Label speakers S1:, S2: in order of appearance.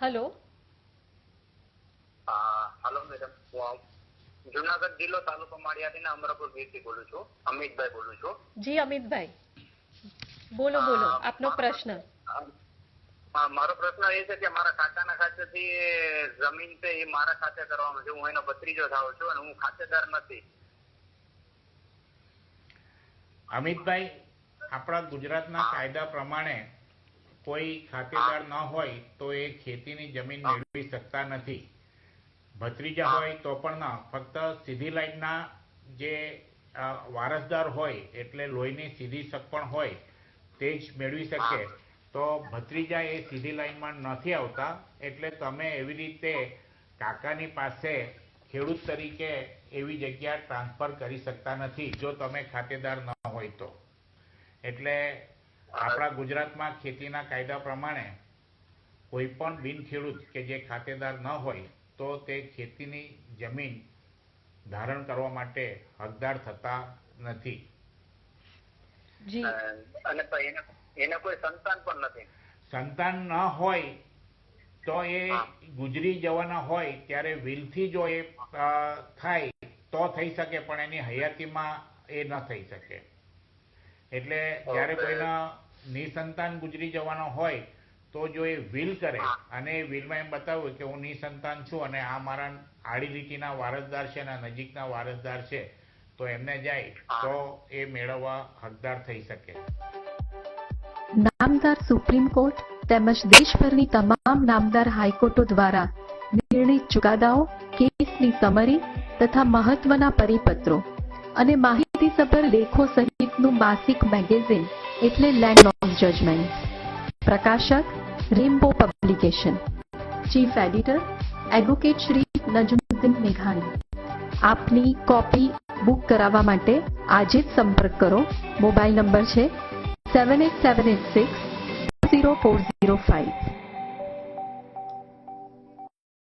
S1: Hello.
S2: Hello madam Junagadh જિલ્લો તાલુકો માળિયાદીના અમરાપુર ગામથી બોલું છું. અમિતભાઈ બોલું છું.
S1: જી અમિતભાઈ. બોલો બોલો આપનો
S2: મારો
S1: પ્રશ્ન
S2: મારો પ્રશ્ન એ છે કે મારા કાકાના ખાતેથી જમીન છે એ મારા ખાતે કરવામાં છે હું એનો ભત્રીજો થાવ છું અને હું ખાતેદાર નથી.
S3: અમિતભાઈ આપણા ગુજરાતના કાયદા પ્રમાણે કોઈ ખાતેદાર ન હોય તો એ ખેતીની જમીન મેળવી શકતા નથી. ભત્રીજા હોય તો પણ ના. ફક્ત સીધી લાઈનના જે વારસદાર હોય એટલે લોહીની સીધી સગપણ હોય તે જ મેળવી શકે. તો ભત્રીજા એ સીધી લાઈનમાં નથી આવતા એટલે તમે એવી રીતે કાકાની પાસે ખેડૂત તરીકે એવી જગ્યા ટ્રાન્સફર કરી શકતા નથી જો તમે ખાતેદાર ન હોય તો. એટલે આપણા ગુજરાતમાં ખેતીના કાયદા પ્રમાણે કોઈ પણ બિન ખેડૂત કે જે ખાતેદાર ન હોય તો તે ખેતીની જમીન ધારણ કરવા માટે હકદાર થતા નથી.
S2: અને એને એને કોઈ સંતાન પણ નથી.
S3: સંતાન ન હોય તો એ ગુજરી જવાના હોય ત્યારે વિલથી જો એ થાય તો થઈ શકે પણ એની હયાતીમાં એ ન થઈ શકે. એટલે જ્યારે. કોઈના નિસંતાન ગુજરી જવાનો હોય તો જો એ વિલ કરે, અને એ વિલમાં એમ બતાવ્યું કે હું નિસંતાન છું અને આ મારા આડી લીટીના વારસદાર છે અને નજીકના વારસદાર છે, તો એમને જાય તો એ મેળવવા હકદાર થઈ શકે.
S4: નામદાર સુપ્રીમ કોર્ટ તેમજ દેશભરની તમામ નામદાર હાઈકોર્ટો દ્વારા નિર્ણિત ચુકાદાઓ, કેસની સમરી તથા મહત્વના પરિપત્રો અને માહિતીસભર લેખો સહિતનું માસિક મેગેઝિન એટલે લેન્ડ જજમેન્ટ પ્રકાશક Rambo publication chief editor advocate Shri Najmuddin મેઘાણી આપની કોપી બુક કરાવવા માટે આજે જ સંપર્ક કરો. મોબાઈલ નંબર છે seven eight seven eight six zero four zero five